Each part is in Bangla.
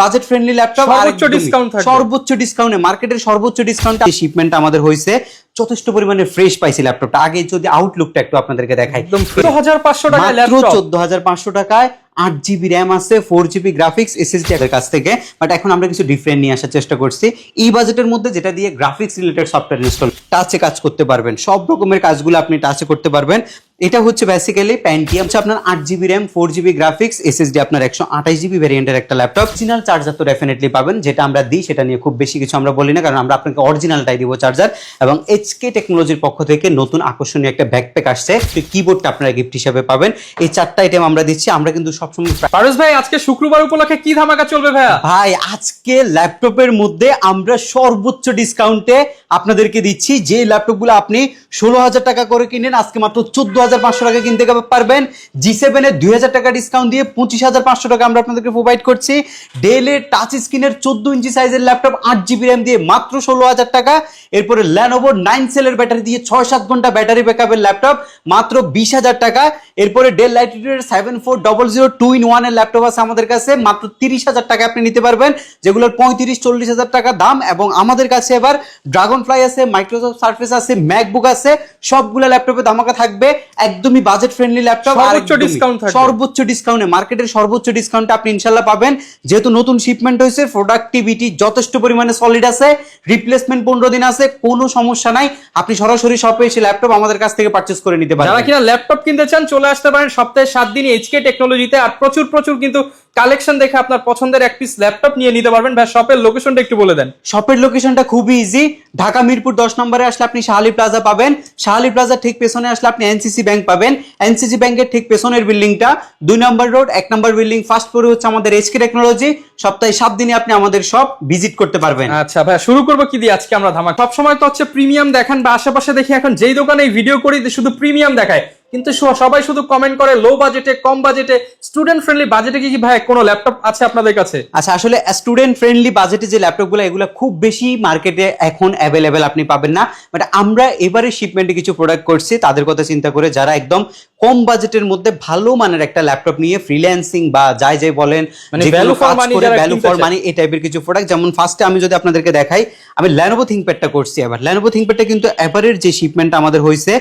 বাজেট ফ্রেন্ডলি ল্যাপটপ সর্বোচ্চ ডিসকাউন্ট। সর্বোচ্চ ডিসকাউন্টে মার্কেটের সর্বোচ্চ ডিসকাউন্ট শিপমেন্ট আমাদের হয়েছে যথেষ্ট পরিমাণে ফ্রেশ পাইছি ল্যাপটপটা আগে যদি আউটলুকটা একটু আপনাদেরকে দেখাই একদম চোদ্দ হাজার পাঁচশো টাকা ল্যাপটপ চোদ্দ হাজার পাঁচশো টাকায় আট জিবি র্যাম আছে ফোর জিবি গ্রাফিক্স এসএসডি এর কাছ থেকে। বাট এখন আমরা কিছু ডিফারেন্ট নিয়ে আসার চেষ্টা করছি। এই বাজেটের মধ্যে যেটা দিয়ে গ্রাফিক্স রিলেটেড সফটওয়্যার ইনস্টল টাচে কাজ করতে পারবেন। সব রকমের কাজগুলো আপনি টাচে করতে পারবেন। এটা হচ্ছে বেসিক্যালি প্যান্টিয়াম আপনার আট GB RAM four GB graphics SSD আপনার একশো আঠাশ জিবি ভ্যারিয়েন্টের একটা ল্যাপটপ অরিজিনাল চার্জার তো ডেফিনেটলি পাবেন। যেটা আমরা দিই সেটা নিয়ে খুব বেশি কিছু আমরা বলি না কারণ আমরা আপনাকে অরিজিনালটাই দিব চার্জার এবং এইচকে টেকনোলজির পক্ষ থেকে নতুন আকর্ষণীয় একটা ব্যাকপ্যাক আসছে। কিবোর্ডটা আপনারা গিফট হিসাবে পাবেন। এই চারটা আইটেম আমরা দিচ্ছি। আমরা কিন্তু সবসময় পারস ভাই আজকে শুক্রবার উপলক্ষে কি ধামাকা চলবে ভাইয়া? ভাই আজকে ল্যাপটপের মধ্যে আমরা সর্বোচ্চ ডিসকাউন্টে আপনাদেরকে দিচ্ছি। যে ল্যাপটপগুলো আপনি ষোলো হাজার টাকা করে কিনেন আজকে মাত্র চোদ্দ হাজার পাঁচশো টাকা কিনতে পারবেন। জি সেভেনের দুই হাজার টাকা ডিসকাউন্ট দিয়ে পঁচিশ হাজার পাঁচশো টাকা আমরা আপনাদেরকে প্রোভাইড করছি। ডেলের টাচ স্ক্রিনের চোদ্দ ইঞ্চি সাইজের ল্যাপটপ আট জিবি র্যাম দিয়ে মাত্র ষোলো হাজার টাকা। এরপরে ল্যানোভো নাইন সেলের ব্যাটারি দিয়ে ছয় সাত ঘণ্টা ব্যাটারি ব্যাকআপের ল্যাপটপ মাত্র বিশ হাজার টাকা। এরপরে Dell লাইটিটিউডের seven four double zero two in ওয়ানের ল্যাপটপ আছে আমাদের কাছে মাত্র তিরিশ হাজার টাকা আপনি নিতে পারবেন যেগুলোর পঁয়ত্রিশ চল্লিশ হাজার টাকা দাম। এবং আমাদের কাছে এবার ড্রাগন ফ্লাই আছে মাইক্রোসফট সার্ফেস আছে ম্যাকবুক আছে সবগুলো ল্যাপটপে দামাকা থাকবে একদমই বাজেট ফ্রেন্ডলি ল্যাপটপ সর্বোচ্চ থাকবে। সর্বোচ্চ ডিসকাউন্টে মার্কেটের সর্বোচ্চ ডিসকাউন্ট আপনি ইনশাল্লাহ পাবেন। যেহেতু নতুন শিপমেন্ট হয়েছে প্রোডাক্টিভিটি যথেষ্ট পরিমাণে সলিড আছে রিপ্লেসমেন্ট পনেরো দিন আছে কোনো সমস্যা নাই। আপনি সরাসরি শপে এসে ল্যাপটপ আমাদের কাছ থেকে পারচেস করে নিতে পারেন যারা কিনা ল্যাপটপ কিনতে চান চলে আসতে পারেন সপ্তাহে সাত দিন এইচকে টেকনোলজিতে আর প্রচুর প্রচুর কিন্তু কালেকশন দেখে আপনার পছন্দের এক পিস ল্যাপটপ নিয়ে নিতে পারবেন। ভাই শপের লোকেশনটা একটু বলে দেন। শপের লোকেশনটা খুবই ইজি ঢাকা মিরপুর দশ নম্বরে আসলে আপনি শাহালি প্লাজা পাবেন। শাহালি প্লাজা ঠিক পেছনে আসলে আপনি এনসিসি ব্যাংক পাবেন। এনসিসি ব্যাংকের ঠিক পেছনের বিল্ডিংটা দুই নম্বর রোড এক নম্বর বিল্ডিং ফার্স্ট ফ্লোরে হচ্ছে আমাদের এইচকে টেকনোলজি সপ্তাহে সাত দিনে আপনি আমাদের শপ ভিজিট করতে পারবেন। আচ্ছা ভাই শুরু করব কি দিয়ে? আজকে আমরা ধামাক। সবসময় তো হচ্ছে প্রিমিয়াম দেখান বা আশেপাশে দেখি এখন যেই দোকানে ভিডিও করি শুধু প্রিমিয়াম দেখায়। কিন্তু সবাই শুধু কমেন্ট করে লো বাজেটে কম বাজেটে স্টুডেন্ট ফ্রেন্ডলি বাজেটে কি কি ভাই? কোনো ল্যাপটপ আছে আপনাদের কাছে? আচ্ছা আসলে স্টুডেন্ট ফ্রেন্ডলি বাজেটে যে ল্যাপটপগুলো এগুলো খুব বেশি মার্কেটে এখন অ্যাভেলেবেল আপনি পাবেন না। বাট আমরা এবারে শিপমেন্টে কিছু প্রোডাক্ট করছি তাদের কথা চিন্তা করে যারা একদম কম বাজেটের মধ্যে ভালো মানের একটা ল্যাপটপ নিয়ে ফ্রিল্যান্সিং বা যাই যাই বলেন মানে money করে যারা ভ্যালু ফর মানি এই টাইপের কিছু প্রোডাক্ট যেমন ফার্স্টে আমি যদি আপনাদেরকে দেখাই আমি ল্যানোভো থিঙ্কপ্যাডটা করছি এবার। ল্যানোভো থিঙ্কপ্যাডটা কিন্তু এবারের যে শিপমেন্ট আমাদের হয়েছে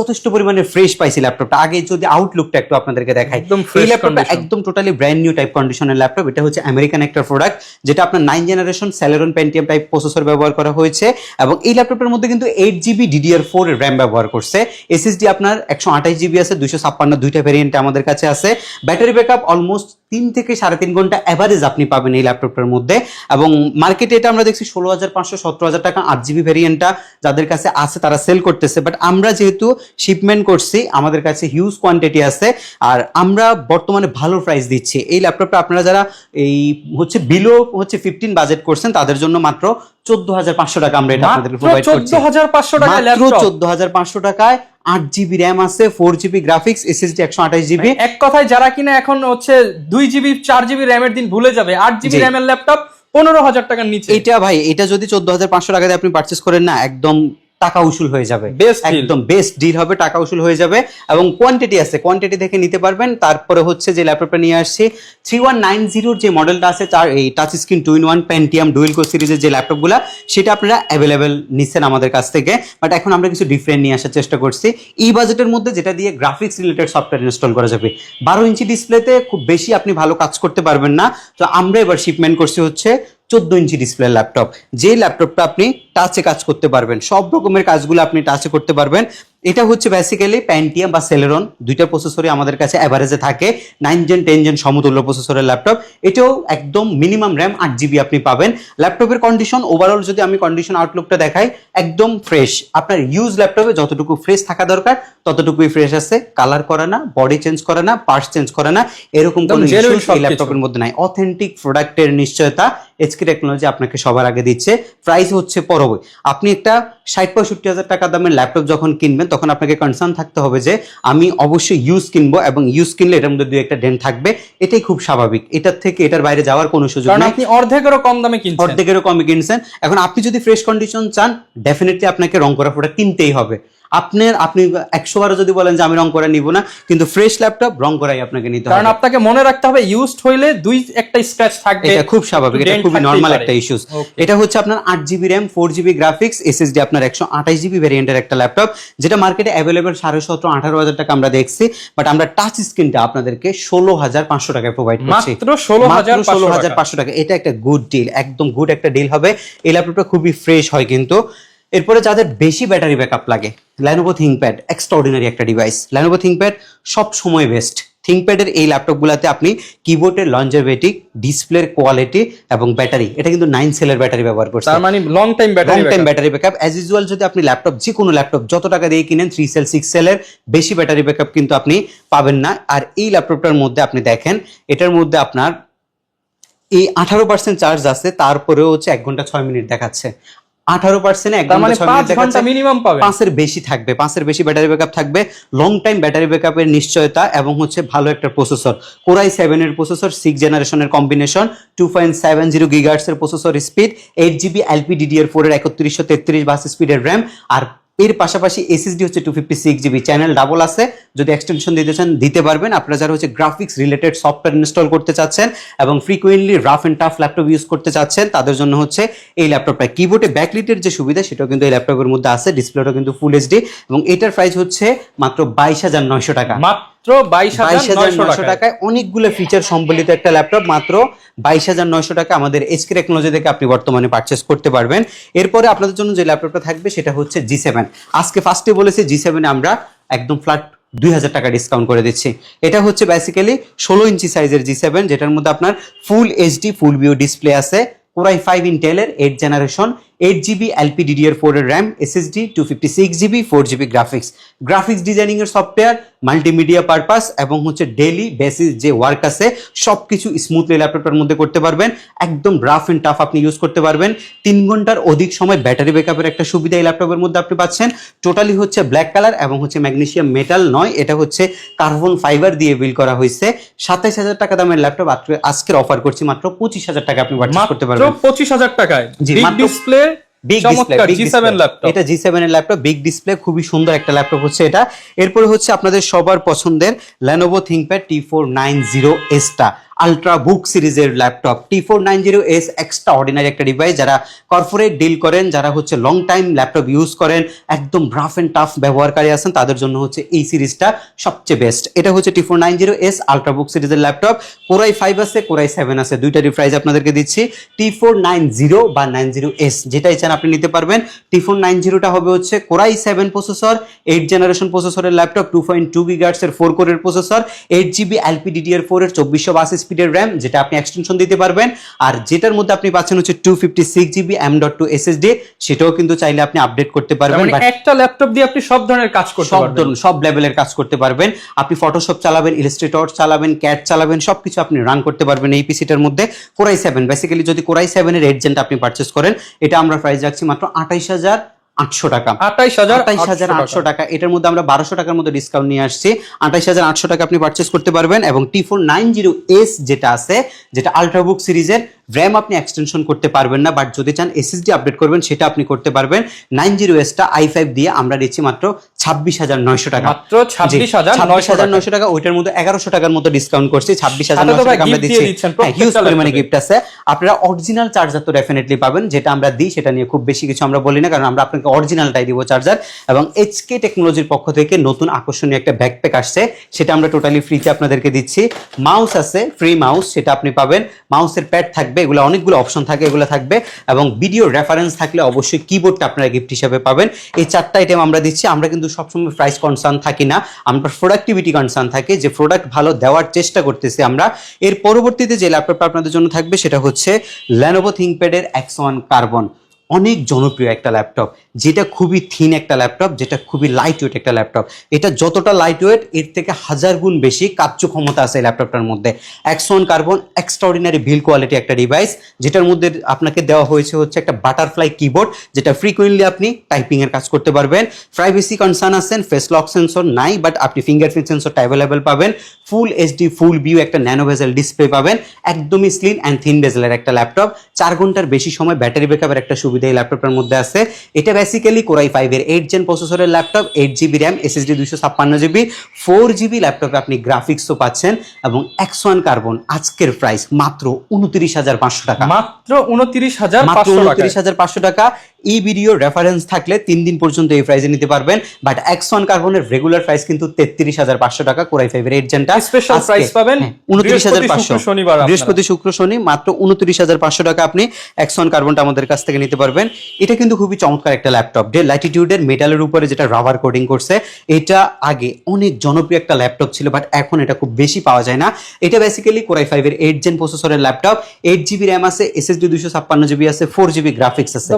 যথেষ্ট পরিমাণে ফ্রেশ পাইছি ল্যাপটপটা আগে যদি আউটলুকটা একটু আপনাদেরকে দেখাই একদম এই ল্যাপটপটা একদম টোটালি ব্র্যান্ড নিউ টাইপ কন্ডিশনের ল্যাপটপ এটা হচ্ছে আমেরিকান একটা প্রোডাক্ট যেটা আপনার nine generation Celeron Pentium type processor ব্যবহার করা হয়েছে। এবং এই ল্যাপটপের মধ্যে কিন্তু eight GB DDR four RAM ব্যবহার করছে। এসএসডি আপনার একশো আঠাশ জিবি আছে দুইশো ছাপ্পান্ন দুইটা ভ্যারিয়েন্ট আমাদের কাছে আছে। ব্যাটারি ব্যাকআপ অলমোস্ট তিন থেকে সাড়ে তিন ঘণ্টা অ্যাভারেজ আপনি পাবেন এই ল্যাপটপটার মধ্যে। এবং মার্কেটে এটা আমরা দেখছি ষোলো হাজার পাঁচশো সতেরো হাজার টাকা আট জিবি ভ্যারিয়েন্টটা যাদের কাছে আছে তারা সেল করতেছে। বাট আমরা যেহেতু শিপমেন্ট করছি আমাদের কাছে হিউজ কোয়ান্টিটি আছে। আর আমরা বর্তমানে ভালো প্রাইস দিচ্ছি। এই ল্যাপটপটা আপনারা যারা এই হচ্ছে বিলো হচ্ছে ফিফটিন বাজেট করছেন তাদের জন্য মাত্র চোদ্দ হাজার পাঁচশো টাকা আমরা এটা আপনাদেরকে প্রোভাইড চোদ্দ হাজার পাঁচশো টাকা চোদ্দ হাজার পাঁচশো টাকায় আট জিবি র্যাম আছে ফোর জিবি গ্রাফিক্স এসএসডি একশো আঠাশ জিবি। এক কথায় যারা কিনা এখন হচ্ছে দুই জিবি চার জিবি র্যামের দিন ভুলে যাবে আট জিবি র্যামের ল্যাপটপ পনেরো হাজার টাকার নিচে। এটা ভাই এটা যদি চোদ্দ হাজার পাঁচশো টাকা দিয়ে আপনি পার্চেস করেন না একদম টাকা উসুল হয়ে যাবে। একদম বেস্ট ডিল হবে টাকা উসুল হয়ে যাবে। এবং কোয়ান্টিটি আছে কোয়ান্টিটি দেখে নিতে পারবেন। তারপরে হচ্ছে যে ল্যাপটপটা নিয়ে আসছি থ্রি ওয়ান নাইন জিরোর যে মডেলটা আছে তার এই touch screen two in one Pentium dual core সিরিজের যে ল্যাপটপগুলো সেটা আপনারা অ্যাভেলেবেল নিচ্ছেন আমাদের কাছ থেকে। বাট এখন আমরা কিছু ডিফারেন্ট নিয়ে আসার চেষ্টা করছি। এই বাজেটের মধ্যে যেটা দিয়ে গ্রাফিক্স রিলেটেড সফটওয়্যার ইনস্টল করা যাবে। বারো ইঞ্চি ডিসপ্লেতে খুব বেশি আপনি ভালো কাজ করতে পারবেন না। তো আমরা এবার শিপমেন্ট করছি হচ্ছে চোদ্দ ইঞ্চি ডিসপ্লে ল্যাপটপ যে ল্যাপটপটা আপনি টাচে কাজ করতে পারবেন সব রকমের কাজগুলো আপনি টাচে করতে পারবেন। এটা হচ্ছে বেসিক্যালি প্যান্টিয়াম বা সেলেরন দুইটা প্রসেসরই আমাদের কাছে অ্যাভারেজে থাকে নাইন জেন টেন জেন সমতুল্য প্রসেসরের ল্যাপটপ এটাও একদম মিনিমাম র্যাম আট জিবি আপনি পাবেন। ল্যাপটপের কন্ডিশন ওভারঅল যদি আমি কন্ডিশন আউটলুকটা দেখাই একদম ফ্রেশ আপনার ইউজ ল্যাপটপে যতটুকু ফ্রেশ থাকা দরকার ততটুকুই ফ্রেশ আছে। কালার করে না বডি চেঞ্জ করে না পার্টস চেঞ্জ করে না এরকম কোনো ল্যাপটপের মধ্যে নাই। অথেন্টিক প্রোডাক্টের নিশ্চয়তা এইচকে টেকনোলজি আপনাকে সবার আগে দিচ্ছে। প্রাইস হচ্ছে পরবই। আপনি একটা ষাট পঁয়ষট্টি হাজার টাকা দামের ল্যাপটপ যখন কিনবেন তখন আপনাকে কনসার্ন থাকতে হবে যে আমি অবশ্যই ইউজ কিনবো এবং ইউজ কিনলে এটার মধ্যে দুই একটা ডেন্ট থাকবে। এটাই খুব স্বাভাবিক। এটার থেকে এটার বাইরে যাওয়ার কোনো সুযোগ নেই। আপনি অর্ধেকেরও কম দামে কিনছেন। অর্ধেকেরও কমে কিনছেন। এখন আপনি যদি ফ্রেশ কন্ডিশন চান ডেফিনেটলি আপনাকে রং করা প্রোডাক্ট কিনতেই হবে। আপনার আপনি একশো বারো যদি বলেন যে আমি রং করে নিব না কিন্তু ফ্রেশ ল্যাপটপ রং করাই আপনাকে নিতে কারণ হবে। আপনাকে মনে রাখতে হবে ইউজড হইলে দুই একটা স্ক্র্যাচ থাকবে এটা খুব স্বাভাবিক এটা খুবই নর্মাল একটা ইস্যুস এটা হচ্ছে আপনার আট GB RAM four GB graphics SSD আপনার একশো আঠাশ জিবি ভ্যারিয়েন্টের একটা ল্যাপটপ যেটা মার্কেটে অ্যাভেলেবেল সাড়ে সতেরো আঠারো হাজার টাকা আমরা দেখছি বাট আমরা টাচ স্ক্রিনটা আপনাদেরকে ষোলো হাজার পাঁচশো টাকায় প্রোভাইড করছি। মাত্র ষোলো হাজার ষোলো হাজার পাঁচশো টাকা। এটা একটা গুড ডিল একদম গুড একটা ডিল হবে। এই ল্যাপটপটা খুবই ফ্রেশ হয় কিন্তু। এরপরে যাদের বেশি ব্যাটারি ব্যাকআপ লাগে ল্যানোভো থিঙ্কপ্যাড এক্সট্রাঅর্ডিনারি একটা ডিভাইস ল্যানোভো থিঙ্কপ্যাড সব সময় বেস্ট থিঙ্কপ্যাডের এই ল্যাপটপগুলোতে আপনি কিবোর্ডের লঞ্জারভেটিক ডিসপ্লের কোয়ালিটি এবং ব্যাটারি এটা কিন্তু নাইন সেলের ব্যাটারি ব্যবহার করছে। তার মানে long time long battery time battery backup as usual যদি আপনি ল্যাপটপ যে কোনো ল্যাপটপ যত টাকা দিয়ে কিনেন থ্রি সেল সিক্স সেলের বেশি ব্যাটারি ব্যাকআপ কিন্তু আপনি পাবেন না। আর এই ল্যাপটপটার মধ্যে আপনি দেখেন এটার মধ্যে আপনার এই আঠারো পার্সেন্ট চার্জ আছে তারপরেও হচ্ছে এক ঘণ্টা ছয় মিনিট দেখাচ্ছে। আঠারো পার্সেন্ট একদম মানে ঘণ্টা মিনিমাম পাবে পাঁচের বেশি থাকবে পাঁচের বেশি ব্যাটারি ব্যাকআপ থাকবে লং টাইম ব্যাটারি ব্যাকআপের নিশ্চয়তা এবং হচ্ছে ভালো একটা প্রসেসর কোরাই সেভেন এর প্রসেসর সিক্স জেনারেশনের combination two point seven zero gigahertz এর processor speed eight GB LP DDR four এর একত্রিশশো তেত্রিশ বাস স্পিডের র্যাম আর এর পাশাপাশি এসএসডি হচ্ছে two fifty six GB channel double আছে। যদি এক্সটেনশন দিতে চান, দিতে পারবেন। আপনারা যারা হচ্ছে গ্রাফিক্স রিলেটেড সফটওয়্যার ইনস্টল করতে চাচ্ছেন এবং frequently rough and tough laptop use করতে চাচ্ছেন, তাদের জন্য হচ্ছে এই ল্যাপটপটা কিবোর্ডে ব্যাকলিটের যে সুবিধা, সেটাও কিন্তু এই ল্যাপটপের মধ্যে আছে। ডিসপ্লেটা কিন্তু ফুল এইচডি এবং এটার প্রাইস হচ্ছে মাত্র বাইশ হাজার নয়শো টাকা। মাত্র বাইশ হাজার নয়শো টাকায়। অনেকগুলো ফিচার সম্বলিত একটা ল্যাপটপ মাত্র বাইশ হাজার নয়শো টাকা আমাদের এসকে টেকনোলজি থেকে আপনি বর্তমানে পারচেস করতে পারবেন। এরপরে আপনাদের জন্য যে ল্যাপটপটা থাকবে সেটা হচ্ছে জি সেভেন আজকে ফার্স্টে বলেছি জি সেভেনে আমরা একদম ফ্ল্যাট দুই হাজার টাকা ডিসকাউন্ট করে দিচ্ছি। এটা হচ্ছে বেসিক্যালি ষোলো ইঞ্চি সাইজের জি সেভেন যেটার মধ্যে আপনার full HD full view display আছে। কোরাই ফাইভ ইন্টেলের eight generation eight GB LP DDR four এর RAM SSD two fifty six GB four GB graphics graphics designing এর সফটওয়্যার মাল্টিমিডিয়া পারপাস এবং হচ্ছে ডেলি বেসিস যে ওয়ার্ক আছে সব কিছু স্মুথলি ল্যাপটপটার মধ্যে করতে পারবেন। একদম রাফ এন্ড টাফ আপনি ইউজ করতে পারবেন। তিন ঘণ্টার অধিক সময় ব্যাটারি ব্যাকআপের একটা সুবিধা এই ল্যাপটপের মধ্যে আপনি পাচ্ছেন। টোটালি হচ্ছে ব্ল্যাক কালার এবং হচ্ছে ম্যাগনেসিয়াম মেটাল নয় এটা হচ্ছে কার্বন ফাইবার দিয়ে বিল করা হয়েছে। সাতাইশ হাজার টাকা দামের ল্যাপটপ আজকের অফার করছি মাত্র পঁচিশ হাজার টাকা আপনি করতে পারবেন। পঁচিশ হাজার টাকায়। ডিসপ্লে বিগ ডিসপ্লে এটা জি সেভেন এর ল্যাপটপ বিগ ডিসপ্লে খুবই সুন্দর একটা ল্যাপটপ হচ্ছে এটা। এরপরে হচ্ছে আপনাদের সবার পছন্দের Lenovo ThinkPad T four nine zero এসটা ultra book সিরিজের laptop T four nine zero S extraordinary একটা ডিভাইস যারা কর্পোরেট ডিল করেন, যারা হচ্ছে লং টাইম ল্যাপটপ ইউজ করেন, একদম রাফ অ্যান্ড টাফ ব্যবহারকারী আছেন, তাদের জন্য হচ্ছে এই সিরিজটা সবচেয়ে বেস্ট এটা হচ্ছে T four nine zero S ultra book সিরিজের ল্যাপটপ কোরাই ফাইভ আছে কোরাই সেভেন আছে দুইটারই প্রাইস আপনাদেরকে দিচ্ছি। টি ফোর নাইন জিরো বা নাইন জিরো এস যেটাই চান আপনি নিতে পারবেন। টি ফোর নাইন জিরোটা হবে হচ্ছে core i seven processor eight generation প্রসেসরের laptop two point two gigahertz এর ফোর কোরের processor eight GB LP DDR four এর চব্বিশশো বাস স্পিডের র্যাম যেটা আপনি এক্সটেনশন দিতে পারবেন। আর যেটার মধ্যে আপনি পাচ্ছেন হচ্ছে two fifty six GB M dot two SSD সেটাও কিন্তু চাইলে আপনি আপডেট করতে পারবেন মানে একটা ল্যাপটপ দিয়ে আপনি সব ধরনের কাজ করতে সব ধরনের সব লেভেলের কাজ করতে পারবেন। আপনি ফটোশপ চালাবেন ইলাস্ট্রেটর চালাবেন ক্যাট চালাবেন সবকিছু আপনি রান করতে পারবেন এই পিসিটার মধ্যে। কোরাই সেভেন বেসিক্যালি যদি কোরাই সেভেনের জেনটা আপনি পারচেস করেন এটা আমরা প্রাইস রাখছি মাত্র আঠাইশ হাজার আটশো টাকা। আঠাইশ হাজার আঠাইশ হাজার আটশো টাকা। এটার মধ্যে আমরা বারোশো টাকার মতো ডিসকাউন্ট নিয়ে আসছি। আঠাইশ হাজার আটশো টাকা আপনি পারচেস করতে পারবেন এবং T four nine zero S যেটা আছে যেটা আলট্রাবুক সিরিজের র্যাম আপনি এক্সটেনশন করতে পারবেন না বাট যদি চান এসএসডি আপডেট করবেন সেটা আপনি করতে পারবেন। নাইন জিরো এসটা আই ফাইভ দিয়ে আমরা দিচ্ছি মাত্র ছাব্বিশ হাজার নয়শো টাকা। মাত্র ছাব্বিশ হাজার নয়শো হাজার নয়শো টাকা ওইটার মধ্যে এগারোশো টাকার মতো ডিসকাউন্ট করছি ছাব্বিশ হাজার নয়শো টাকা আমরা দিচ্ছি। হ্যাঁ হিউজ পরিমাণে গিফট আছে। আপনারা অরিজিনাল চার্জার তো ডেফিনেটলি পাবেন যেটা আমরা দিই সেটা নিয়ে খুব বেশি কিছু আমরা বলি না কারণ আমরা আপনাকে অরিজিনালটাই দিব চার্জার এবং এইচকে টেকনোলজির পক্ষ থেকে নতুন আকর্ষণীয় একটা ব্যাকপ্যাক আসছে সেটা আমরা টোটালি ফ্রিতে আপনাদেরকে দিচ্ছি। মাউস আছে ফ্রি মাউস সেটা আপনি পাবেন। মাউসের প্যাড থাকবে এগুলো অনেকগুলো অপশন থাকে, এগুলো থাকবে এবং ভিডিও রেফারেন্স থাকলে অবশ্যই কিবোর্ডটা আপনারা গিফট হিসাবে পাবেন। এই চারটা আইটেম আমরা দিচ্ছি, আমরা কিন্তু সবসময় প্রাইস কনসার্ন থাকি না, আমরা প্রোডাক্টিভিটি কনসার্ন থাকে, যে প্রোডাক্ট ভালো দেওয়ার চেষ্টা করতেছি আমরা। এর পরবর্তীতে যে ল্যাপটপটা আপনাদের জন্য থাকবে, সেটা হচ্ছে ল্যানোভো থিঙ্কপ্যাডের এক্স ওয়ান কার্বন অনেক জনপ্রিয় একটা ল্যাপটপ যেটা খুবই থিন একটা ল্যাপটপ যেটা খুবই লাইট ওয়েট একটা ল্যাপটপ এটা যতটা লাইট ওয়েট এর থেকে হাজার গুণ বেশি কার্যক্ষমতা আছে ল্যাপটপটার মধ্যে। One carbon extraordinary build quality একটা ডিভাইস যেটার মধ্যে আপনাকে দেওয়া হয়েছে হচ্ছে একটা বাটারফ্লাই কিবোর্ড যেটা ফ্রিকুয়েন্টলি আপনি টাইপিং এর কাজ করতে পারবেন। প্রাইভেসি কনসার্ন আছেন ফেস লক সেন্সর নাই বাট আপনি ফিঙ্গারপ্রিন্ট সেন্সরটা অ্যাভেলেবেল পাবেন। ফুল এইচডি ফুল ভিউ একটা ন্যানো ভেজেল ডিসপ্লে পাবেন। একদমই স্লিন অ্যান্ড থিন বেজেলের একটা ল্যাপটপ চার ঘণ্টার বেশি সময় ব্যাটারি ব্যাকআপের একটা সুবিধা সুবিধা এই ল্যাপটপটার মধ্যে আছে। এটা বেসিক্যালি কোরাই ফাইভের এইট জেন প্রসেসরের laptop eight GB RAM SSD দুইশো ছাপ্পান্ন জিবি ফোর জিবি ল্যাপটপে আপনি গ্রাফিক্সও পাচ্ছেন এবং এক্স ওয়ান কার্বন আজকের প্রাইস মাত্র উনত্রিশ হাজার পাঁচশো টাকা। মাত্র উনত্রিশ হাজার মাত্র উনত্রিশ হাজার পাঁচশো টাকা। এই ভিডিও রেফারেন্স থাকলে তিন দিন পর্যন্ত এই প্রাইসে নিতে পারবেন। বাট এক্স ওয়ান কার্বনের রেগুলার প্রাইস কিন্তু তেত্রিশ হাজার পাঁচশো টাকা কোরাই ফাইভের এইট জেনটা স্পেশাল প্রাইস পাবেন? উনত্রিশ হাজার পাঁচশো। শনিবার বৃহস্পতি শুক্র শনি মাত্র উনত্রিশ হাজার পাঁচশো টাকা আপনি এক্সন কার্বনটা আমাদের কাছ থেকে নিতে পারবেন। এটা কিন্তু খুবই চমৎকার একটা ল্যাপটপ ডে ল্যাটিটিউডের মেটালের উপরে যেটা রাবার কোডিং করছে এটা আগে অনেক জনপ্রিয় একটা ল্যাপটপ ছিল বাট এখন এটা খুব বেশি পাওয়া যায় না। এটা বেসিক্যালি কোরাই ফাইভের এইট জেন প্রসেসরের ল্যাপটপ এইট জিবি র্যাম আছে এসএসডি দুশো ছাপ্পান্ন জিবি আছে ফোর জিবি গ্রাফিক্স আছে।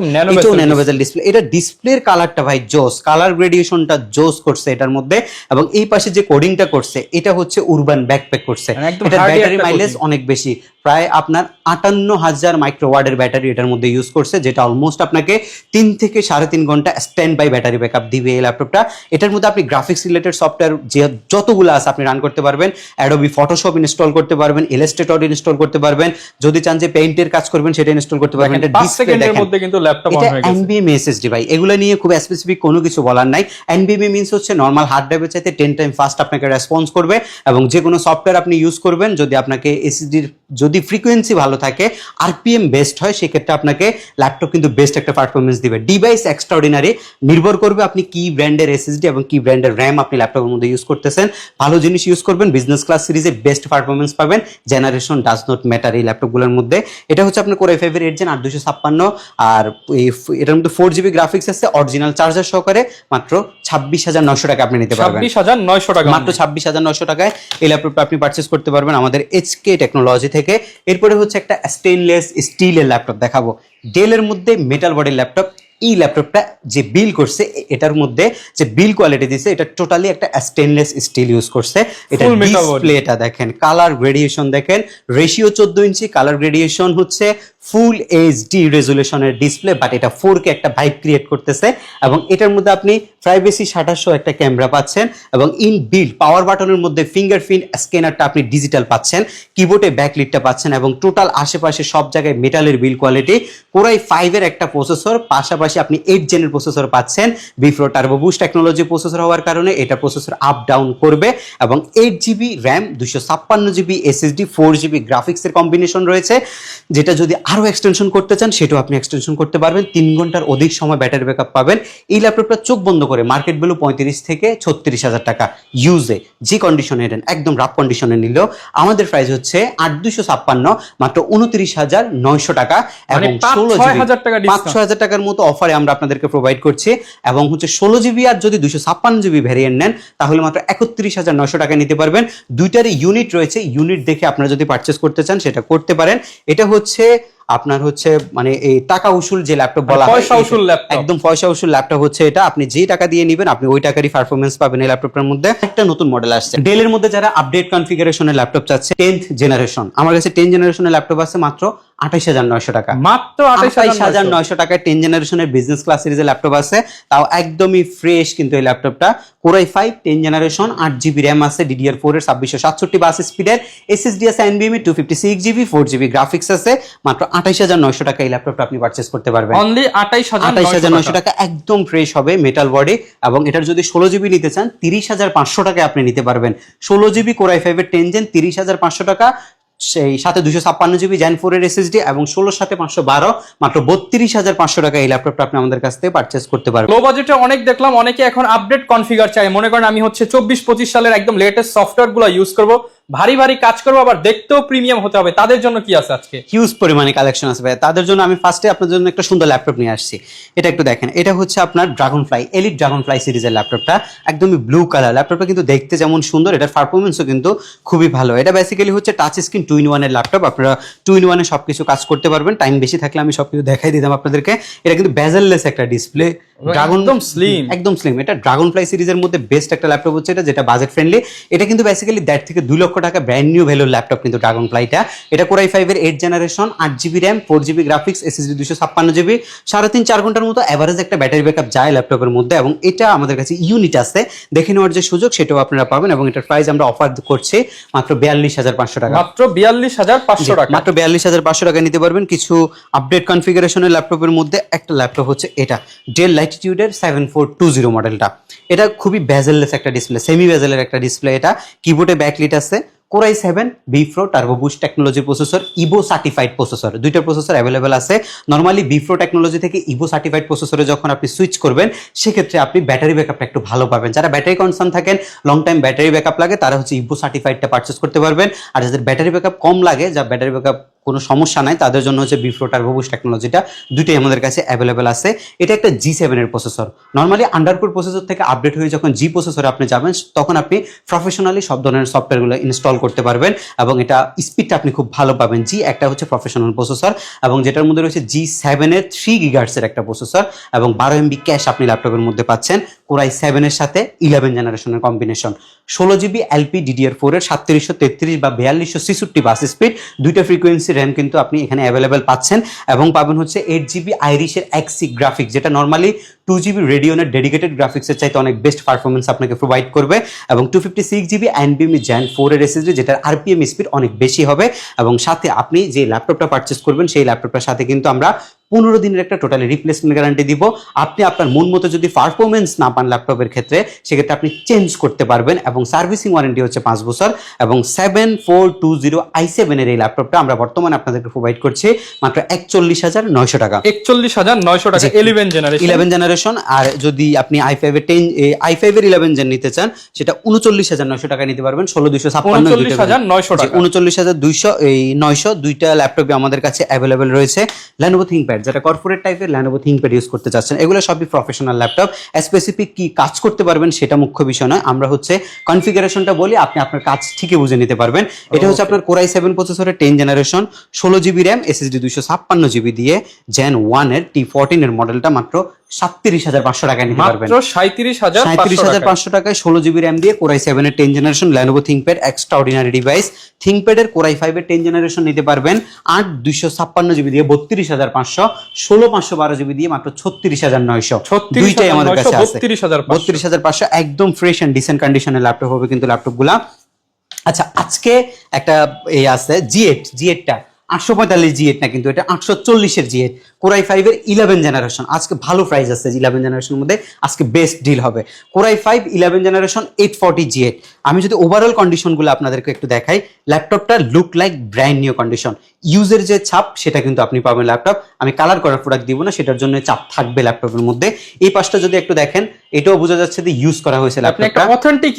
এটাও ন্যানো বেজেল ডিসপ্লে এটা ডিসপ্লের কালারটা ভাই জোস। কালার গ্রেডিয়েশনটা জোস করছে এটার মধ্যে। এবং এই পাশে যে কোডিংটা করছে এটা হচ্ছে উরবান ব্যাকপ্যাক করছে। মানে এটা ব্যাটারি মাইলেজ অনেক বেশি। প্রায় আপনার আটান্ন হাজার মাইক্রোওয়ার্ডের ব্যাটারি এটার মধ্যে ইউজ করছে যেটা অলমোস্ট আপনাকে তিন থেকে সাড়ে তিন ঘণ্টা স্ট্যান্ড বাই ব্যাটারি ব্যাকআপ দিবে এই ল্যাপটপটা এটার মধ্যে আপনি গ্রাফিক্স রিলেটেড সফটওয়্যার যে যতগুলো আছে আপনি রান করতে পারবেন অ্যাডোবি ফটোশপ ইনস্টল করতে পারবেন ইলাস্ট্রেটর ইনস্টল করতে পারবেন যদি চান যে পেইন্টের কাজ করবেন সেটা ইনস্টল করতে পারবেন। এটা পাঁচ ডিসপ্লে দেখেন। মধ্যে কিন্তু ল্যাপটপ অন হয়ে গেছে। এনবিএম এসএসডি ভাই এগুলো নিয়ে খুব স্পেসিফিক কোনো কিছু বলার নাই। এনবিএম মিনস হচ্ছে নর্মাল হার্ড ড্রাইভের চাইতে টেন টাইম ফাস্ট আপনাকে রেসপন্স করবে এবং যে কোনো সফটওয়্যার আপনি ইউজ করবেন যদি আপনাকে এসএসডির যদি ফ্রিকোয়েন্সি ভালো থাকে আরপিএম বেস্ট হয় সেক্ষেত্রে আপনাকে ল্যাপটপ কিন্তু বেস্ট একটা পারফরমেন্স দিবে। ডিভাইস এক্সট্রাঅর্ডিনারি নির্ভর করবে আপনি কি ব্র্যান্ডের এসএসডি এবং কি ব্র্যান্ডের র্যাম আপনি ল্যাপটপের মধ্যে ইউজ করতেছেন। ভালো জিনিস ইউজ করবেন বিজনেস ক্লাস সিরিজে বেস্ট পারফরমেন্স পাবেন। জেনারেশন ডাজ নট ম্যাটার এই ল্যাপটপগুলোর মধ্যে। এটা হচ্ছে আপনার কোরে ফাইভের এইট জেন আট দুশো ছাপ্পান্ন আর এই এটার মধ্যে ফোর জিবি গ্রাফিক্স আছে অরিজিনাল চার্জার সহকারে মাত্র ছাব্বিশ হাজার নশো টাকা আপনি নিতে পারবেন। ছাব্বিশ হাজার নয়শো টাকা। মাত্র ছাব্বিশ হাজার নশো টাকায় এই ল্যাপটপটা আপনি পারচেস করতে পারবেন আমাদের এইচকে টেকনোলজি থেকে। এরপরে হচ্ছে একটা স্টেনলেস স্টিলের ল্যাপটপ দেখাবো। ডেলের মধ্যে মেটাল বডির ল্যাপটপ এই ল্যাপটপটা যে বিল করছে এটার মধ্যে যে বিল কোয়ালিটি দিছে এটা টোটালি একটা স্টেনলেস স্টিল ইউজ করছে। এটা ডিসপ্লেটা দেখেন কালার গ্রেডিয়েশন দেখেন রেশিও চোদ্দ ইঞ্চি কালার গ্রেডিয়েশন হচ্ছে ফুল এইচডি রেজুলেশনের ডিসপ্লে বাট এটা ফোর কে একটা ভাইব ক্রিয়েট করতেছে এবং এটার মধ্যে আপনি প্রাইভেসি সাতাশশো একটা ক্যামেরা পাচ্ছেন এবং ইন বিল্ড পাওয়ার বাটনের মধ্যে ফিঙ্গারপ্রিন্ট স্ক্যানারটা আপনি ডিজিটাল পাচ্ছেন কিবোর্ডে ব্যাকলিটটা পাচ্ছেন এবং টোটাল আশেপাশে সব জায়গায় মেটালের বিল কোয়ালিটি কোরাই ফাইভের একটা প্রসেসর পাশাপাশি আপনি এইট জেনের প্রসেসর পাচ্ছেন vPro turbo boost technology processor হওয়ার কারণে এটা প্রসেসর আপ ডাউন করবে এবং এইট জিবি র্যাম দুশো ছাপ্পান্ন জিবি এসএসডি ফোর জিবি গ্রাফিক্সের কম্বিনেশন রয়েছে, যেটা যদি আরও এক্সটেনশন করতে চান সেটাও আপনি এক্সটেনশন করতে পারবেন। তিন ঘণ্টার অধিক সময় ব্যাটারি ব্যাকআপ পাবেন। এই ল্যাপটপটা চোখ বন্ধ করে মার্কেট ভ্যালু পঁয়ত্রিশ থেকে ছত্রিশ হাজার টাকা ইউজে যে কন্ডিশনে নেন একদম রাফ কন্ডিশনে নিলেও। আমাদের প্রাইস হচ্ছে আট দুশো ছাপ্পান্ন মাত্র উনত্রিশ হাজার নয়শো টাকা মানে এবং ষোলো জিবি হাজার টাকা পাঁচ ছয় হাজার টাকার মতো অফারে আমরা আপনাদেরকে প্রোভাইড করছি এবং হচ্ছে ষোলো জিবি আর যদি দুশো ছাপ্পান্ন জিবি ভ্যারিয়েন্ট নেন তাহলে মাত্র একত্রিশ হাজার নয়শো টাকা নিতে পারবেন। দুইটারই ইউনিট রয়েছে ইউনিট দেখে আপনারা যদি পারচেস করতে চান সেটা করতে পারেন। এটা হচ্ছে আপনার হচ্ছে মানে এই টাকা উসুল যে ল্যাপটপ বলা হয় পয়সা উসুল ল্যাপটপ একদম পয়সা উসুল ল্যাপটপ হচ্ছে এটা। আপনি যে টাকা দিয়ে নেবেন আপনি ওই টাকারই পারফরমেন্স পাবেন এই ল্যাপটপটার মধ্যে। একটা নতুন মডেল আসছে। ডেলের মধ্যে যারা আপডেট কনফিগারেশনের ল্যাপটপ চাচ্ছে টেন্থ জেনারেশন আমার কাছে টেন জেনারেশনের ল্যাপটপ আছে মাত্র আঠাইশ হাজার নয়শো টাকা। মাত্র আঠাইশ হাজার নয়শো। টাকায় টেন জেনারেশনের বিজনেস ক্লাস সিরিজের ল্যাপটপ আছে। তাও একদমই ফ্রেশ কিন্তু এই ল্যাপটপটা core i five ten generation আট জিবি র্যাম আছে ডিডিআর ফোর এর ছাব্বিশশো সাতষট্টি বাস স্পিডের এসএসডি আছে এনবিএম two fifty six GB four GB graphics আছে। মাত্র আঠাইশ হাজার নয়শো টাকা এই ল্যাপটপটা আপনি পারচেস করতে পারবেন। অনলি আঠাইশ হাজার আঠাইশ হাজার নয়শো টাকা একদম ফ্রেশ হবে মেটাল বডি এবং এটার যদি ষোলো জিবি নিতে চান তিরিশ হাজার পাঁচশো টাকায় আপনি নিতে পারবেন। ষোলো জিবি কোরাই ফাইভের টেন জেন তিরিশ হাজার পাঁচশো টাকা। সেই সাথে দুশো ছাপ্পান্ন জিবি জ্যান ফোরের এসএসডি এবং ষোলোর সাথে পাঁচশো বারো, মাত্র বত্রিশ হাজার পাঁচশো টাকা এই ল্যাপটপটা আপনি আমাদের কাছ থেকে পারচেস করতে পারবেন। লো বাজেটে অনেক দেখলাম, অনেকে এখন আপডেট কনফিগার চাই মনে করেন আমি হচ্ছে চব্বিশ পঁচিশ সালের একদম লেটেস্ট সফটওয়্যারগুলো ইউজ করব। ভারী ভারী কাজ করব, আবার দেখতেও প্রিমিয়াম হতে হবে। তাদের জন্য কি আছে আজকে? হিউজ পরিমাণে কালেকশন আছে ভাই তাদের জন্য আমি ফার্স্টে আপনার জন্য একটা সুন্দর ল্যাপটপ নিয়ে আসছি। এটা একটু দেখেন। এটা হচ্ছে আপনার dragon fly elite dragon fly সিরিজের ল্যাপটপটা একদমই ব্লু কালার ল্যাপটপটা কিন্তু দেখতে যেমন সুন্দর, এটার পারফরমেন্সও কিন্তু খুবই ভালো। এটা বেসিক্যালি হচ্ছে টাচ স্ক্রিন টু ইন ওয়ানের ল্যাপটপ আপনারা টু ইন ওয়ানে সবকিছু কাজ করতে পারবেন। টাইম বেশি থাকলে আমি সব কিছু দেখাই দিতাম আপনাদেরকে। এটা কিন্তু বেজেললেস একটা ডিসপ্লে ড্রাগন একদম slim। একদম স্লিম এটা ড্রাগন ফ্লাই সিরিজের মধ্যে বেস্ট একটা ল্যাপটপ হচ্ছে এটা যেটা বাজেট ফ্রেন্ডলি এটা কিন্তু বেসিক্যালি দেড় থেকে দুই লক্ষ টাকা ব্র্যান্ড নিউ ভ্যালুর ল্যাপটপ কিন্তু ড্রাগন ফ্লাইটা এটা কোরাই ফাইভের এইট জেনারেশন আট GB RAM four GB graphics SSD দুশো ছাপ্পান্ন জিবি সাড়ে তিন চার ঘণ্টার মতো অ্যাভারেজ একটা ব্যাটারি ব্যাকআপ যায় ল্যাপটপের মধ্যে এবং এটা আমাদের কাছে ইউনিট আছে। দেখে নেওয়ার যে সুযোগ সেটাও আপনারা পাবেন এবং এটার প্রাইস আমরা অফার করছি মাত্র বিয়াল্লিশ হাজার পাঁচশো টাকা। মাত্র বিয়াল্লিশ হাজার পাঁচশো টাকা। মাত্র বিয়াল্লিশ হাজার পাঁচশো টাকা নিতে পারবেন। কিছু আপডেট কনফিগারেশনের ল্যাপটপের মধ্যে একটা ল্যাপটপ হচ্ছে এটা। ডেল লাইটিটিউডের সেভেন ফোর টু জিরো মডেলটা এটা খুবই বেজেললেস একটা ডিসপ্লে সেমি বেজেলের একটা ডিসপ্লে এটা। কিবোর্ডে ব্যাকলিট আছে। Core i seven vPro turbo boost technology processor Evo certified processor দুইটা প্রসেসর অ্যাভেলেবেল আছে। নর্মালি বিফ্রো টেকনোলজি থেকে ইভো সার্টিফাইড প্রসেসরে যখন আপনি সুইচ করবেন, সেক্ষেত্রে আপনি ব্যাটারি ব্যাকআপটা একটু ভালো পাবেন। যারা ব্যাটারি কনসার্ন থাকেন লং টাইম ব্যাটারি ব্যাকআপ লাগে, তারা হচ্ছে ইভো সার্টিফাইডটা পারচেস করতে পারবেন। আর যাদের ব্যাটারি ব্যাকআপ কম লাগে যা ব্যাটারি ব্যাকআপ কোনো সমস্যা নাই। তাদের জন্য হচ্ছে বিফ্রো টার্বোবুস টেকনোলজিটা দুটোই আমাদের কাছে অ্যাভেলেবেল আছে। এটা একটা জি সেভেনের প্রসেসর নর্মালি আন্ডারপুর প্রসেসর থেকে আপডেট হয়ে যখন জি প্রসেসরে আপনি যাবেন, তখন আপনি প্রফেশনালি সব ধরনের সফটওয়্যারগুলো ইনস্টল করতে পারবেন এবং এটা স্পিডটা আপনি খুব ভালো পাবেন। জি একটা হচ্ছে প্রফেশনাল প্রসেসর এবং যেটার মধ্যে রয়েছে জি সেভেনের থ্রি গিগার্সের একটা প্রসেসর এবং বারো এমবি ক্যাশ আপনি ল্যাপটপের মধ্যে পাচ্ছেন। কোরাই সেভেনের সাথে ইলেভেন জেনারেশনের কম্বিনেশন ষোলো জিবি এলপি ডিডিআর ফোরের সাতত্রিশশো তেত্রিশ বা বিয়াল্লিশশো ছেষট্টি বাস স্পিড দুইটা ফ্রিকোয়েন্সি র্যাম কিন্তু আপনি এখানে অ্যাভেলেবেল পাচ্ছেন এবং পাবেন হচ্ছে এইট জিবি আইরিশের এক্সি গ্রাফিক্স যেটা নর্মালি টু জিবি রেডিওনের ডেডিকেটেড গ্রাফিক্সের চাইতে অনেক বেস্ট পারফরমেন্স আপনাকে প্রোভাইড করবে এবং টু ফিফটি সিক্স জিবি এনবিএমি জ্যান ফোরের এসএসডি যেটার আরপিএম স্পিড অনেক বেশি হবে এবং সাথে আপনি যে ল্যাপটপটা পারচেস করবেন সেই ল্যাপটপটার সাথে কিন্তু আমরা পনেরো দিনের একটা টোটালি রিপ্লেসমেন্ট গ্যারান্টি দিব। আপনি আপনার মন মতো যদি পারফরমেন্স না পান ল্যাপটপের ক্ষেত্রে সেক্ষেত্রে আপনি চেঞ্জ করতে পারবেন এবং সার্ভিসিং ওয়ারেন্টি হচ্ছে পাঁচ বছর এবং seven four two zero I সেভেনের এই ল্যাপটপটা আমরা বর্তমানে আপনাদেরকে প্রোভাইড করছি মাত্র একচল্লিশ হাজার নয়শো টাকা। একচল্লিশ হাজার নয়শো টাকা ইলেভেন জেনারেশন ইলেভেন জেনারেশন আর যদি আপনি আই ফাইভের টেন আই ফাইভের ইলেভেন জেন নিতে চান সেটা উনচল্লিশ হাজার নয়শো টাকা নিতে পারবেন ষোলো দুইশো ছাপ্পান্ন উনচল্লিশ হাজার দুইশো এই নয়শো দুইটা ল্যাপটপে আমাদের কাছে অ্যাভেলেবেল রয়েছে। ল্যানোভো থিঙ্কপ্যাড যেটা কর্পোরেট টাইপের ল্যানোভো থিঙ্কপ্যাড ইউজ করতে চাচ্ছেন এগুলো সবই প্রফেশনাল ল্যাপটপ স্পেসিফিক কি কাজ করতে পারবেন সেটা মুখ্য বিষয় নয়। আমরা হচ্ছে কনফিগারেশনটা বলি আপনি আপনার কাজ ঠিকই বুঝে নিতে পারবেন। এটা হচ্ছে আপনার কোরাই সেভেন প্রসেসরের টেন জেনারেশন ষোলো জিবি র্যাম এসএসডি দুইশো ছাপ্পান্ন জিবি দিয়ে জেন ওয়ানের টি ফোরটিন এর মডেলটা মাত্র সাতত্রিশ হাজার পাঁচশো টাকায় নিতে পারবেন। সাঁত্রিশ হাজার সাঁত্রিশ হাজার পাঁচশো টাকায় ষোলো জিবি র্যাম দিয়ে কোরাই সেভেনের ten generation Lenovo ThinkPad extraordinary device থিঙ্কপ্যাডের core i ফাইভের টেন জেনারেশন নিতে পারবেন। আট দুইশো ছাপ্পান্ন জিবি দিয়ে বত্রিশ হাজার পাঁচশো ষোলো পাঁচশো বারো জিবি দিয়ে মাত্র ছত্রিশ হাজার নয়শো। দুইটাই আমাদের কাছে আছে। বত্রিশ হাজার পাঁচশো। একদম ফ্রেশ অ্যান্ড ডিসেন্ট কন্ডিশনের ল্যাপটপ হবে কিন্তু ল্যাপটপগুলা আচ্ছা আজকে একটা এই আছে জি এইট জি এইটটা আটশো পঁয়তাল্লিশ জি এইট না কিন্তু এটা আটশো চল্লিশের জি এইট কোরাই ফাইভের ইলেভেন জেনারেশন আজকে ভালো প্রাইস আছে ইলেভেন জেনারেশনের মধ্যে। আজকে বেস্ট ডিল হবে। Core i five eleven generation eight forty G eight আমি যদি ওভারঅল কন্ডিশনগুলো আপনাদেরকে একটু দেখাই ল্যাপটপটা look like brand new condition ইউজের যে ছাপ সেটা কিন্তু আপনি পাবেন ল্যাপটপ আমি কালার করার প্রোডাক্ট দিব না সেটার জন্য চাপ থাকবে ল্যাপটপের মধ্যে। এই পাশটা যদি একটু দেখেন এটাও বোঝা যাচ্ছে যে ইউজ করা হয়েছে ল্যাপটপটা অথেন্টিক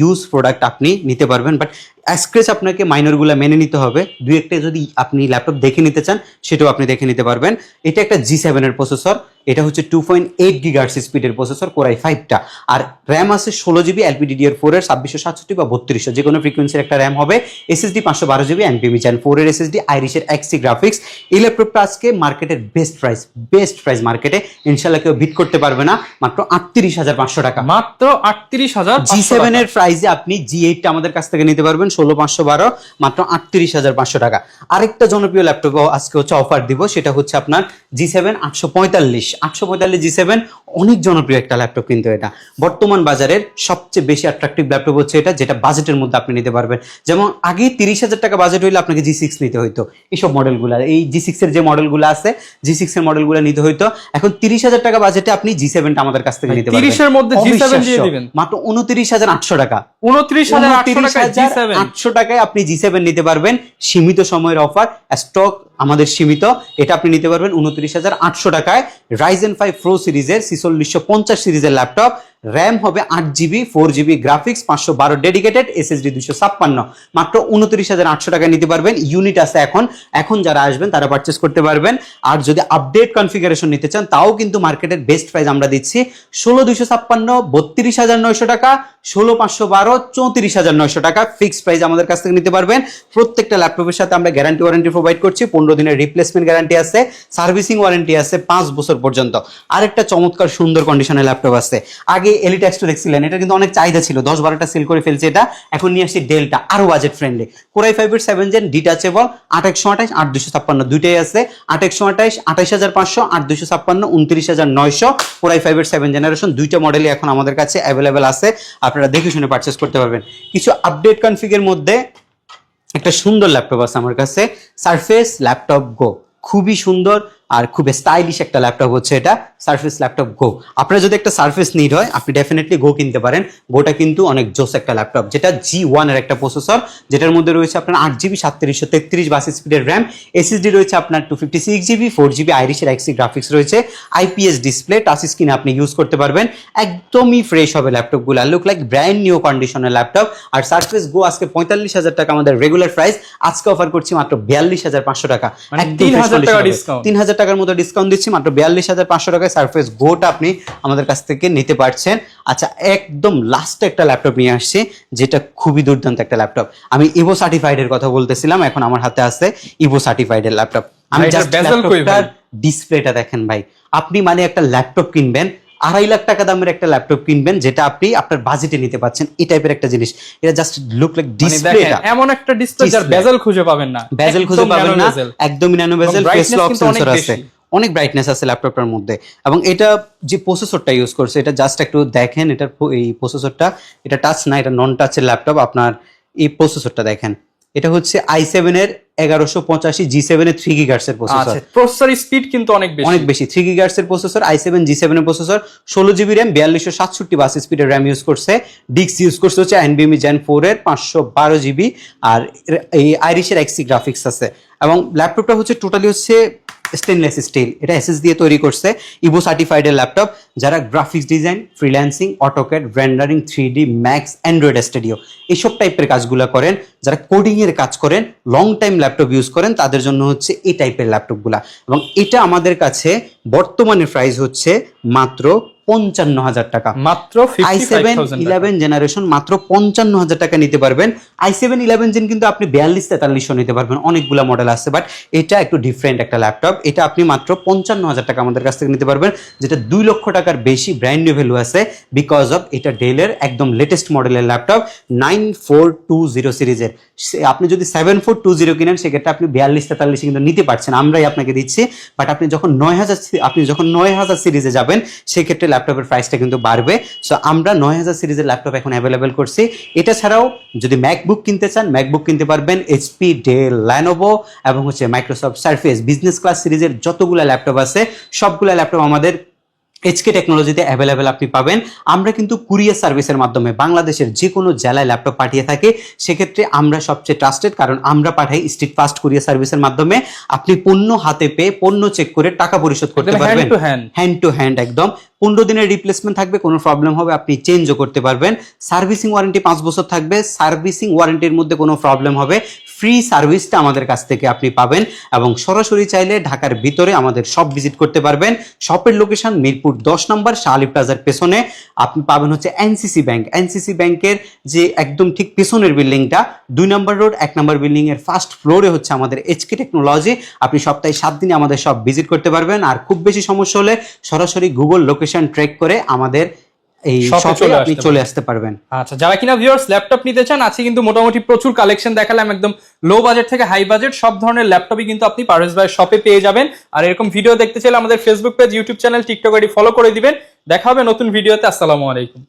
ইউজ প্রোডাক্ট আপনি নিতে পারবেন। বাট স্ক্রেচ আপনাকে মাইনরগুলো মেনে নিতে হবে। দুই একটা যদি আপনি ল্যাপটপ দেখে নিতে চান, সেটাও আপনি দেখে নিতে পারবেন। এটা একটা জি সেভেনের প্রসেসর এটা হচ্ছে টু পয়েন্ট এইট গিগার্স স্পিডের প্রসেসর কোরাই ফাইভটা আর র্যাম আছে ষোলো জিবি এলপিডিডিআর ফোর এর ছাব্বিশশো সাতষট্টি বা বত্রিশশো যে কোনো ফ্রিকোয়েন্সির একটা র্যাম হবে। এসএসডি পাঁচশো বারো জিবি এনপিএমি চ্যান ফোর এর এসএসডি আইরিশের এক্সি গ্রাফিক্স এই ল্যাপটপটা আজকে মার্কেটের বেস্ট প্রাইস বেস্ট প্রাইস মার্কেটে ইনশাল্লাহ কেউ বিট করতে পারবে না। মাত্র আটত্রিশ হাজার পাঁচশো টাকা। মাত্র আটত্রিশ হাজার জি সেভেন এর প্রাইসে আপনি জি এইটটা আমাদের কাছ থেকে নিতে পারবেন ষোলো পাঁচশো বারো মাত্র আটত্রিশ হাজার পাঁচশো টাকা। আরেকটা জনপ্রিয় ল্যাপটপ আজকে হচ্ছে অফার দিব সেটা হচ্ছে আপনার জি সেভেন আটশো পঁয়তাল্লিশ। আটশো পঁয়তাল্লিশ জি সেভেন অনেক জনপ্রিয় একটা ল্যাপটপ কিন্তু এটা। বর্তমান বাজারের সবচেয়ে বেশি অ্যাট্রাকটিভ ল্যাপটপ হচ্ছে এটা যেটা বাজেটের মধ্যে আপনি নিতে পারবেন। যেমন আগে তিরিশ হাজার টাকা বাজেট হইলে আপনাকে জি সিক্স নিতে হইতো এইসব মডেলগুলো এই জি সিক্স এর যে মডেলগুলো আছে জি সিক্স এর মডেলগুলো নিতে হইতো। এখন তিরিশ হাজার টাকা বাজেটে আপনি জি সেভেনটা আমাদের কাছ থেকে নিতে পারবেন। 30 এর মধ্যে G7 দিয়ে দিবেন। মাত্র উনত্রিশ হাজার আটশো টাকা। উনত্রিশ হাজার আটশো টাকায় আটশো টাকায় আপনি জি সেভেন নিতে পারবেন। সীমিত সময়ের অফার স্টক আমাদের সীমিত এটা আপনি নিতে পারবেন উনত্রিশ হাজার আটশো টাকায়। রাইজেন ফাইভ প্রো সিরিজের ছিচল্লিশশো পঞ্চাশ সিরিজের ল্যাপটপ র্যাম হবে আট জিবি ফোর জিবি গ্রাফিক্স পাঁচশো বারো ডেডিকেটেড এসএসডি দুশো ছাপ্পান্ন। মাত্র উনত্রিশ হাজার আটশো টাকায় নিতে পারবেন। ইউনিট আছে এখন। এখন যারা আসবেন, তারা পারচেস করতে পারবেন। আর যদি আপডেট কনফিগারেশন নিতে চান, তাও কিন্তু মার্কেটের বেস্ট প্রাইস আমরা দিচ্ছি। ষোলো দুশো ছাপ্পান্ন, বত্রিশ হাজার নয়শো টাকা। ষোলো পাঁচশো বারো, চৌত্রিশ হাজার নয়শো টাকা। ফিক্সড প্রাইস আমাদের কাছ থেকে নিতে পারবেন। প্রত্যেকটা ল্যাপটপের সাথে আমরা গ্যারান্টি ওয়ারেন্টি প্রোভাইড করছি। পনেরো দিনের রিপ্লেসমেন্ট গ্যারান্টি আছে। সার্ভিসিং ওয়ারেন্টি আছে পাঁচ বছর পর্যন্ত। আরেকটা চমৎকার সুন্দর কন্ডিশনের ল্যাপটপ আছে। আগে আগে এলিটেক্সটা দেখছিলেন, এটা কিন্তু অনেক চাহিদা ছিল। দশ বারোটা সেল করে ফেলছে এটা। এখন নিয়ে আসছি ডেলটা আরও বাজেট ফ্রেন্ডলি কোরাই ফাইভের সেভেন জেন ডিটাচেবল আট একশো আঠাশ আট দুশো ছাপ্পান্ন। দুইটাই আছে আট একশো আঠাশ আঠাশ হাজার পাঁচশো আট দুশো ছাপ্পান্ন, উনত্রিশ হাজার নয়শো। কোরাই ফাইভের সেভেন জেনারেশন দুইটা মডেলই এখন আমাদের কাছে অ্যাভেলেবেল আছে। আপনারা দেখে শুনে পারচেস করতে পারবেন। কিছু আপডেট কনফিগের মধ্যে একটা সুন্দর ল্যাপটপ আছে আমার কাছে। সারফেস ল্যাপটপ গো খুবই সুন্দর। আর খুব স্টাইলিশ একটা ল্যাপটপ হচ্ছে এটা সারফেস ল্যাপটপ গো আপনার যদি একটা সারফেস নিড হয় আপনি ডেফিনেটলি গো কিনতে পারেন। গোটা কিন্তু অনেক জোস একটা ল্যাপটপ যেটা জি ওয়ানের একটা প্রসেসর যেটার মধ্যে রয়েছে আপনার আট জিবি সাতত্রিশশো তেত্রিশ বাস স্পিডের র্যাম এসএসডি রয়েছে আপনার two fifty six GB four GB আইরিশের Xe graphics রয়েছে আইপিএস ডিসপ্লে টাচ স্ক্রিনে আপনি ইউজ করতে পারবেন। একদমই ফ্রেশ হবে ল্যাপটপগুলো লুক লাইক ব্র্যান্ড নিউ কন্ডিশনের ল্যাপটপ আর সার্ফেস গো আজকে পঁয়তাল্লিশ হাজার টাকা আমাদের রেগুলার প্রাইস আজকে অফার করছি মাত্র বিয়াল্লিশ হাজার পাঁচশো টাকা। মানে 3000 fresh টাকা। তিন হাজার টাকার মতো ডিসকাউন্ট দিচ্ছি মাত্র বিয়াল্লিশ হাজার পাঁচশো টাকায় সারফেস গোটা আপনি আমাদের কাছ থেকে নিতে পারছেন। আচ্ছা একদম লাস্টে একটা ল্যাপটপ নিয়ে আসছি যেটা খুবই দুর্দান্ত একটা ল্যাপটপ আমি ইভো সার্টিফাইড এর কথা বলতেছিলাম এখন আমার হাতে আছে ইভো সার্টিফাইড এর ল্যাপটপ আমি জাস্ট ডিসপ্লেটা দেখেন ভাই। আপনি মানে একটা ল্যাপটপ কিনবেন আড়াই লাখ টাকা দামের একটা ল্যাপটপ কিনবেন যেটা আপনি আপনার বাজেটে নিতে পারছেন এই টাইপের একটা জিনিস। এটা জাস্ট লুক লাইক ডিসপ্লেটা এমন একটা ডিসপ্লে যার বেজেল খুঁজে পাবেন না। বেজেল খুঁজে পাবেন না। একদমই ন্যানো বেজেল ফেস লক অনেক সেন্সর আছে। অনেক ব্রাইটনেস আছে ল্যাপটপটার মধ্যে। এবং এটা যে প্রসেসরটা ইউজ করছে এটা জাস্ট একটু দেখেন এটার প- এই প্রসেসরটা এটা টাচ না এটা নন টাচের ল্যাপটপ আপনার এই প্রসেসরটা দেখেন। এটা হচ্ছে আই সেভেন এর এগারোশো পঁচাশি জি সেভেন এর থ্রি গিগার্স এর প্রসেসর আচ্ছা প্রসেসর স্পিড কিন্তু অনেক বেশি। অনেক বেশি। থ্রি গিগার্স এর processor I seven G seven এর প্রসেসর ষোলো জিবি র্যাম বিয়াল্লিশশো সাতষট্টি বাস স্পিডের র্যাম ইউজ করছে। ডিক্স ইউজ করছে হচ্ছে এনবিএমি জেন ফোর এর পাঁচশো বারো জিবি আর এই আইরিশের এক্সি গ্রাফিক্স আছে। এবং ল্যাপটপটা হচ্ছে টোটালি হচ্ছে স্টেনলেস স্টিল এটা এসএস দিয়ে তৈরি করছে ইবো সার্টিফাইড এর ল্যাপটপ যারা graphics design freelancing AutoCAD rendering three D Max Android Studio এইসব টাইপের কাজগুলো করেন। যারা কোডিংয়ের কাজ করেন লং টাইম ল্যাপটপ ইউজ করেন, তাদের জন্য হচ্ছে এই টাইপের ল্যাপটপগুলা এবং এটা আমাদের কাছে বর্তমানে প্রাইস হচ্ছে মাত্র পঞ্চান্ন হাজার টাকা। মাত্র আই সেভেন ইলেভেন জেনারেশন মাত্র পঞ্চান্ন হাজার টাকা নিতে পারবেন। আই সেভেন ইলেভেন জেন কিন্তু আপনি বিয়াল্লিশ তেতাল্লিশশো নিতে পারবেন। অনেকগুলো মডেল আছে বাট এটা একটু ডিফারেন্ট একটা ল্যাপটপ এটা আপনি মাত্র পঞ্চান্ন হাজার টাকা আমাদের কাছ থেকে নিতে পারবেন যেটা দুই লক্ষ টাকার বেশি ব্র্যান্ড নিউ ভ্যালু আছে বিকজ অফ এটা ডেলের একদম লেটেস্ট মডেলের laptop nine four two zero সিরিজের আপনি যদি সেভেন ফোর টু জিরো কিনেন সেক্ষেত্রে আপনি বিয়াল্লিশ তেতাল্লিশে কিন্তু নিতে পারছেন। আমরাই আপনাকে দিচ্ছি বাট আপনি যখন নয় হাজার আপনি যখন নয় হাজার সিরিজে যাবেন সেক্ষেত্রে ল্যাপটপের প্রাইসটা কিন্তু বাড়বে। সো আমরা নয় হাজার সিরিজের ল্যাপটপ এখন অ্যাভেলেবেল করছি। এটা ছাড়াও যদি ম্যাকবুক কিনতে চান ম্যাকবুক কিনতে পারবেন এইচপি ডেল ল্যানোভো এবং হচ্ছে মাইক্রোসফট সার্ফেস বিজনেস ক্লাস সিরিজের যতগুলো ল্যাপটপ আছে সবগুলো ল্যাপটপ আমাদের এইচকে টেকনোলজিতে অ্যাভেলেবেল আপনি পাবেন। আমরা কিন্তু কুরিয়ার সার্ভিসের মাধ্যমে বাংলাদেশের যে কোনো জেলায় ল্যাপটপ পাঠিয়ে থাকি। সেক্ষেত্রে আমরা সবচেয়ে ট্রাস্টেড কারণ আমরা পাঠাই স্ট্রিট ফাস্ট কুরিয়ার সার্ভিসের মাধ্যমে। আপনি পণ্য হাতে পেয়ে পণ্য চেক করে টাকা পরিশোধ করতে পারবেন। হ্যান্ড টু হ্যান্ড একদম। পনেরো দিনের রিপ্লেসমেন্ট থাকবে, কোনো প্রবলেম হবে, আপনি চেঞ্জও করতে পারবেন। সার্ভিসিং ওয়ারেন্টি পাঁচ বছর থাকবে সার্ভিসিং ওয়ারেন্টির মধ্যে কোনো প্রবলেম হবে। ফ্রি সার্ভিসটা আমাদের কাছ থেকে আপনি পাবেন এবং সরাসরি চাইলে ঢাকার ভিতরে আমাদের শপ ভিজিট করতে পারবেন। শপের লোকেশন মিরপুর দশ নম্বর শাহালি প্লাজার পেছনে। আপনি পাবেন হচ্ছে এনসিসি ব্যাংক এনসিসি ব্যাংকের যে একদম ঠিক পেছনের বিল্ডিংটা, দুই নম্বর রোড এক নম্বর বিল্ডিংয়ের ফার্স্ট ফ্লোরে হচ্ছে আমাদের এইচকে টেকনোলজি আপনি সপ্তাহে সাত দিনে আমাদের সব ভিজিট করতে পারবেন। আর খুব বেশি সমস্যা হলে সরাসরি গুগল লোকেশন ট্র্যাক করে আমাদের এই শপে আপনি চলে আসতে পারবেন। আচ্ছা যারা কিনা ভিউয়ার্স ল্যাপটপ নিতে চান আছে কিন্তু মোটামুটি প্রচুর কালেকশন দেখালাম একদম লো বাজেট থেকে হাই বাজেট সব ধরনের ল্যাপটপই কিন্তু আপনি পারভেজ ভাই শপে পেয়ে যাবেন। আর এরকম ভিডিও দেখতে চাইলে আমাদের Facebook page YouTube channel TikTok ID follow করে দিবেন। দেখা হবে নতুন ভিডিওতে আসসালামু আলাইকুম।